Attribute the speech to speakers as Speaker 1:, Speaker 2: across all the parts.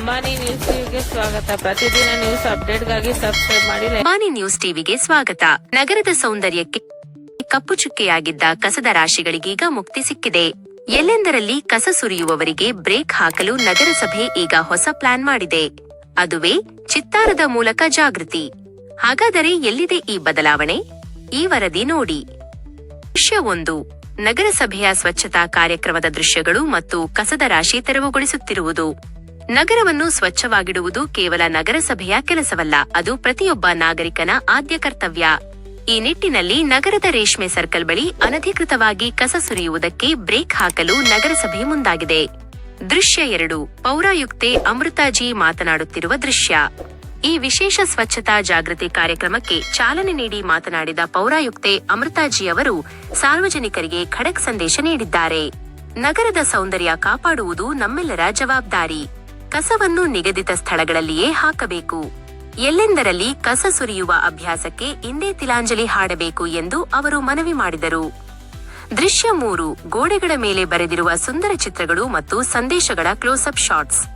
Speaker 1: Ambani news ಟಿವಿಗೆ ಸ್ವಾಗತ. ಪ್ರತಿದಿನ ನ್ಯೂಸ್ ಅಪ್ಡೇಟ್ಗಾಗಿ ಸಬ್ಸ್ಕ್ರೈಬ್ ಮಾಡಿ
Speaker 2: ಅಂಬಾನಿ ನ್ಯೂಸ್ ಟಿವಿಗೆ ಸ್ವಾಗತ. ನಗರದ ಸೌಂದರ್ಯಕ್ಕೆ ಕಪ್ಪು ಚುಕ್ಕೆಯಾಗಿದ್ದ ಕಸದ ರಾಶಿಗಳಿಗೀಗ ಮುಕ್ತಿ ಸಿಕ್ಕಿದೆ. ಎಲ್ಲೆಂದರಲ್ಲಿ ಕಸ ಸುರಿಯುವವರಿಗೆ ಬ್ರೇಕ್ ಹಾಕಲು ನಗರಸಭೆ ಈಗ ಹೊಸ ಪ್ಲಾನ್ ಮಾಡಿದೆ. ಅದುವೇ ಚಿತ್ತಾರದ ಮೂಲಕ ಜಾಗೃತಿ. ಹಾಗಾದರೆ ಎಲ್ಲಿದೆ ಈ ಬದಲಾವಣೆ? ಈ ವರದಿ ನೋಡಿ. ದೃಶ್ಯ ಒಂದು. ನಗರಸಭೆಯ ಸ್ವಚ್ಛತಾ ಕಾರ್ಯಕ್ರಮದ ದೃಶ್ಯಗಳು ಮತ್ತು ಕಸದ ರಾಶಿ ತೆರವುಗೊಳಿಸುತ್ತಿರುವುದು. ನಗರವನ್ನು ಸ್ವಚ್ಛವಾಗಿಡುವುದು ಕೇವಲ ನಗರಸಭೆಯ ಕೆಲಸವಲ್ಲ, ಅದು ಪ್ರತಿಯೊಬ್ಬ ನಾಗರಿಕನ ಆದ್ಯ ಕರ್ತವ್ಯ. ಈ ನಿಟ್ಟಿನಲ್ಲಿ ನಗರದ ರೇಷ್ಮೆ ಸರ್ಕಲ್ ಬಳಿ ಅನಧಿಕೃತವಾಗಿ ಕಸ ಸುರಿಯುವುದಕ್ಕೆ ಬ್ರೇಕ್ ಹಾಕಲು ನಗರಸಭೆ ಮುಂದಾಗಿದೆ. ದೃಶ್ಯ ಎರಡು, ಪೌರಾಯುಕ್ತೆ ಅಮೃತಾಜಿ ಮಾತನಾಡುತ್ತಿರುವ ದೃಶ್ಯ. ಈ ವಿಶೇಷ ಸ್ವಚ್ಛತಾ ಜಾಗೃತಿ ಕಾರ್ಯಕ್ರಮಕ್ಕೆ ಚಾಲನೆ ನೀಡಿ ಮಾತನಾಡಿದ ಪೌರಾಯುಕ್ತೆ ಅಮೃತಾಜಿ ಅವರು ಸಾರ್ವಜನಿಕರಿಗೆ ಖಡಕ್ ಸಂದೇಶ ನೀಡಿದ್ದಾರೆ. ನಗರದ ಸೌಂದರ್ಯ ಕಾಪಾಡುವುದು ನಮ್ಮೆಲ್ಲರ ಜವಾಬ್ದಾರಿ. ಕಸವನ್ನು ನಿಗದಿತ ಸ್ಥಳಗಳಲ್ಲಿಯೇ ಹಾಕಬೇಕು. ಎಲ್ಲೆಂದರಲ್ಲಿ ಕಸ ಸುರಿಯುವ ಅಭ್ಯಾಸಕ್ಕೆ ಇಂದೇ ತಿಲಾಂಜಲಿ ಹಾಡಬೇಕು ಎಂದು ಅವರು ಮನವಿ ಮಾಡಿದರು. ದೃಶ್ಯ ಮೂರು, ಗೋಡೆಗಳ ಮೇಲೆ ಬರೆದಿರುವ ಸುಂದರ ಚಿತ್ರಗಳು ಮತ್ತು ಸಂದೇಶಗಳ ಕ್ಲೋಸ್ಅಪ್ ಶಾಟ್ಸ್.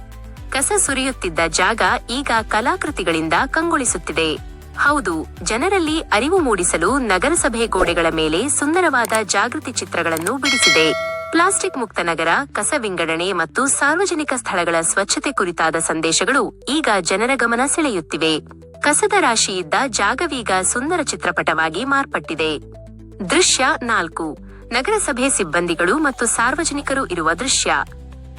Speaker 2: ಕಸ ಸುರಿಯುತ್ತಿದ್ದ ಜಾಗ ಈಗ ಕಲಾಕೃತಿಗಳಿಂದ ಕಂಗೊಳಿಸುತ್ತಿದೆ. ಹೌದು, ಜನರಲ್ಲಿ ಅರಿವು ಮೂಡಿಸಲು ನಗರಸಭೆ ಗೋಡೆಗಳ ಮೇಲೆ ಸುಂದರವಾದ ಜಾಗೃತಿ ಚಿತ್ರಗಳನ್ನು ಬಿಡಿಸಿದೆ. ಪ್ಲಾಸ್ಟಿಕ್ ಮುಕ್ತ ನಗರ, ಕಸ ವಿಂಗಡಣೆ ಮತ್ತು ಸಾರ್ವಜನಿಕ ಸ್ಥಳಗಳ ಸ್ವಚ್ಛತೆ ಕುರಿತಾದ ಸಂದೇಶಗಳು ಈಗ ಜನರ ಗಮನ ಸೆಳೆಯುತ್ತಿವೆ. ಕಸದ ರಾಶಿಯಿದ್ದ ಜಾಗವೀಗ ಸುಂದರ ಚಿತ್ರಪಟವಾಗಿ ಮಾರ್ಪಟ್ಟಿದೆ. ದೃಶ್ಯ ನಾಲ್ಕು. ನಗರಸಭೆ ಸಿಬ್ಬಂದಿಗಳು ಮತ್ತು ಸಾರ್ವಜನಿಕರು ಇರುವ ದೃಶ್ಯ.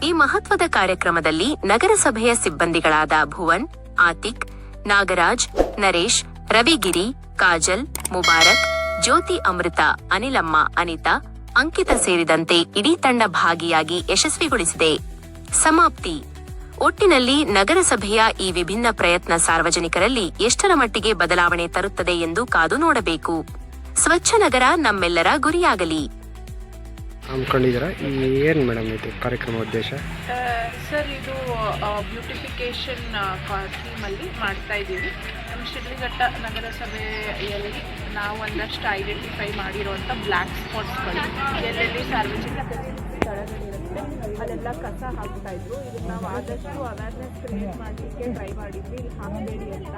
Speaker 2: ಈ ಮಹತ್ವದ ಕಾರ್ಯಕ್ರಮದಲ್ಲಿ ನಗರಸಭೆಯ ಸಿಬ್ಬಂದಿಗಳಾದ ಭುವನ್, ಆತಿಕ್, ನಾಗರಾಜ್, ನರೇಶ್, ರವಿಗಿರಿ, ಕಾಜಲ್, ಮುಬಾರಕ್, ಜ್ಯೋತಿ ಅಮೃತ, ಅನಿಲಮ್ಮ, ಅನಿತಾ ಅಂಕಿತ ಸೇರಿದಂತೆ ಇಡೀ ತಂಡ ಭಾಗಿಯಾಗಿ ಯಶಸ್ವಿಗೊಳಿಸಿದೆ. ಸಮಾಪ್ತಿ. ಒಟ್ಟಿನಲ್ಲಿ ನಗರಸಭೆಯ ಈ ವಿಭಿನ್ನ ಪ್ರಯತ್ನ ಸಾರ್ವಜನಿಕರಲ್ಲಿ ಎಷ್ಟರ ಮಟ್ಟಿಗೆ ಬದಲಾವಣೆ ತರುತ್ತದೆ ಎಂದು ಕಾದು ನೋಡಬೇಕು. ಸ್ವಚ್ಛ ನಗರ ನಮ್ಮೆಲ್ಲರ ಗುರಿಯಾಗಲಿ.
Speaker 3: ಹಮ್ಮಿಕೊಂಡಿದ್ದೀರಾ ಏನು ಮೇಡಮ್ ಇದು ಕಾರ್ಯಕ್ರಮ ಉದ್ದೇಶ?
Speaker 4: ಸರ್ ಇದು ಬ್ಯೂಟಿಫಿಕೇಶನ್ ಥೀಮಲ್ಲಿ ಮಾಡ್ತಾ ಇದ್ದೀವಿ. ಶಿಡ್ಲಘಟ್ಟ ನಗರಸಭೆಯಲ್ಲಿ ನಾವು ಒಂದಷ್ಟು ಐಡೆಂಟಿಫೈ ಮಾಡಿರುವಂಥ ಬ್ಲ್ಯಾಕ್ ಸ್ಪಾಟ್ಸ್ಗಳು ಎಲ್ಲೆಲ್ಲಿ ಸಾರ್ವಜನಿಕ ಸ್ಥಳಗಳಿರುತ್ತೆ, ಅಲ್ಲೆಲ್ಲ ಕಸ ಹಾಕ್ತಾ ಇದ್ರು. ಇದನ್ನ ನಾವು ಆದಷ್ಟು ಅವೇರ್ನೆಸ್ ಕ್ರಿಯೇಟ್ ಮಾಡಲಿಕ್ಕೆ ಟ್ರೈ ಮಾಡಿದ್ವಿ. ಇಲ್ಲಿ ಹಾಕಬೇಡಿ ಅಂತ.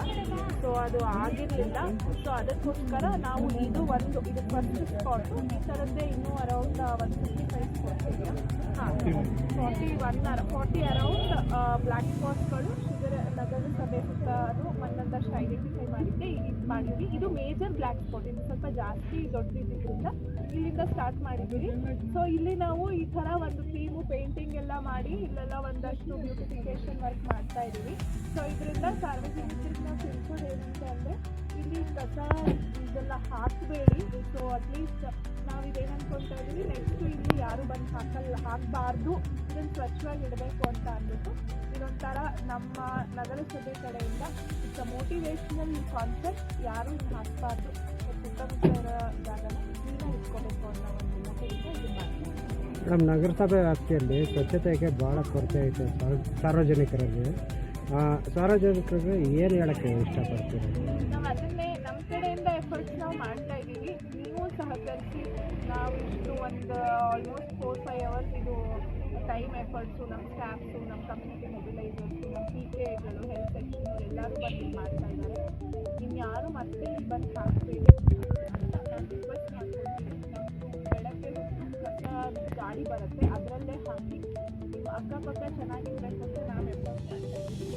Speaker 4: ಸೊ ಅದು ಆಗಿರಲಿಲ್ಲ. ಸೊ ಅದಕ್ಕೋಸ್ಕರ ನಾವು ಇದು ಒಂದು, ಇದು ಫಸ್ಟ್ ಸ್ಪಾಟು ಈ ಥರದ್ದೇ ಇನ್ನೂ around one fifty five spots ಇದೆಯಾ ಹಾಂ. ಫಾರ್ಟಿ ಒನ್ ಅರ ಫಾರ್ಟಿ ಅರೌಂಡ್ ಬ್ಲ್ಯಾಕ್ ಸ್ಪಾಟ್ಸ್ಗಳು ನಗರ ನಗರಸಭೆ ಅದು ಒಂದೊಂದಷ್ಟು ಐಡೆಂಟಿಫೈ ಮಾಡಿದ್ದೆ ಇದು ಮಾಡಿದ್ವಿ. ಇದು ಮೇಜರ್ ಬ್ಲ್ಯಾಕ್ ಸ್ಪಾಟ್ ಇದು ಸ್ವಲ್ಪ ಜಾಸ್ತಿ ದೊಡ್ಡದಿದ್ದರಿಂದ ಇಲ್ಲಿಂದ ಸ್ಟಾರ್ಟ್ ಮಾಡಿದ್ದೀವಿ. ಸೊ ಇಲ್ಲಿ ನಾವು ಈ ಥರ ಒಂದು ಥೀಮು ಪೇಂಟಿಂಗ್ ಎಲ್ಲ ಮಾಡಿ ಇಲ್ಲೆಲ್ಲ ಒಂದಷ್ಟು ಬ್ಯೂಟಿಫಿಕೇಶನ್ ವರ್ಕ್ ಮಾಡ್ತಾ ಇದ್ದೀವಿ. ಸೊ ಇದರಿಂದ ಸಾರ್ವಜನಿಕರಿಗೆ ನಾವು ತಿಳ್ಸೋದು ಏನಂತ ಅಂದರೆ ಇಲ್ಲಿ ಕಸ ಇದೆಲ್ಲ ಹಾಕಬೇಡಿ. ಸೊ ಅಟ್ಲೀಸ್ಟ್ ನಾವು ಇದೇನು ಅನ್ಕೊತಾ ಇದ್ದೀವಿ ನೆಕ್ಸ್ಟ್ ಇಲ್ಲಿ ಯಾರು ಬಂದು ಹಾಕಲ್ಲ ಹಾಕಬಾರ್ದು. ಇದನ್ನು ಸ್ವಚ್ಛವಾಗಿ ಇಡಬೇಕು ಅಂತ ಅಂದ್ಬಿಟ್ಟು ಇದೊಂಥರ ನಮ್ಮ ನಗರಸಭೆ ಕಡೆಯಿಂದ ಇಟ್ಸ್ ಅ ಮೋಟಿವೇಶ್ನಲ್ ಕಾನ್ಸೆಪ್ಟ್ ಯಾರು ಇದು ಹಾಕಬಾರ್ದು. ಸುತ್ತಮುತ್ತ ಇರೋ ಜಾಗನ ಕ್ಲೀನಾಗಿ ಇಟ್ಕೋಬೇಕು ಅನ್ನೋ ಒಂದು ಮೋಟಿವಿಂದ ಇದು ಮಾಡ್ತೀವಿ.
Speaker 3: ಮೇಡಮ್ ನಗರಸಭೆ ವ್ಯಾಪ್ತಿಯಲ್ಲಿ ಸ್ವಚ್ಛತೆಗೆ ಭಾಳ ಕೊರತೆ ಐತೆ ಸಾರ್ವ- ಸಾರ್ವಜನಿಕರಲ್ಲಿ. ಸಾರ್ವಜನಿಕರಿಗೆ ಏನು ಹೇಳೋಕ್ಕೆ ಇಷ್ಟಪಡ್ತೀರಿ?
Speaker 4: ನಾವು ಅದನ್ನೇ ಮಾಡ್ತಾ ಇದ್ದೀವಿ ನೀವು ಸಹಕರಿಸಿ ನಾವು ಇಷ್ಟು ಒಂದು ಆಲ್ಮೋಸ್ಟ್ ಫೋರ್ ಫೈವ್ ಅವರ್ಸ್ ಇದು ಟೈಮ್ ಎಫರ್ಟ್ಸು ನಮ್ಮ ಸ್ಟಾಫ್ಸು ನಮ್ಮ ಕಮ್ಯುನಿಟಿ ಮೊಬಿಲೈಸರ್ಸು ನಮ್ಮ ಪಿ ಕೆ ಎಗಳು ಹೆಲ್ತ್ ಸೆಕ್ಷನ್ ಎಲ್ಲರೂ ಬಂದು ಮಾಡ್ತಾ ಇದ್ದಾರೆ. ಇನ್ಯಾರು ಮತ್ತೆ ಇಲ್ಲಿ ಬಂದು ಹಾಕ್ತೀವಿ ಅಂತ ನಾನು ರಿಕ್ವೆಸ್ಟ್ ಮಾಡ್ಕೊಳ್ತೀನಿ. ಬೆಳಗ್ಗೆ ಬರುತ್ತೆ. ಅದರಲ್ಲೇ ಹಾಕಿ, ನೀವು ಅಕ್ಕಪಕ್ಕ ಚೆನ್ನಾಗಿರ್ಬೇಕಂತ ನಾವು ಎಫರ್ಟ್ ಮಾಡ್ತಾ ಇದ್ದೀವಿ.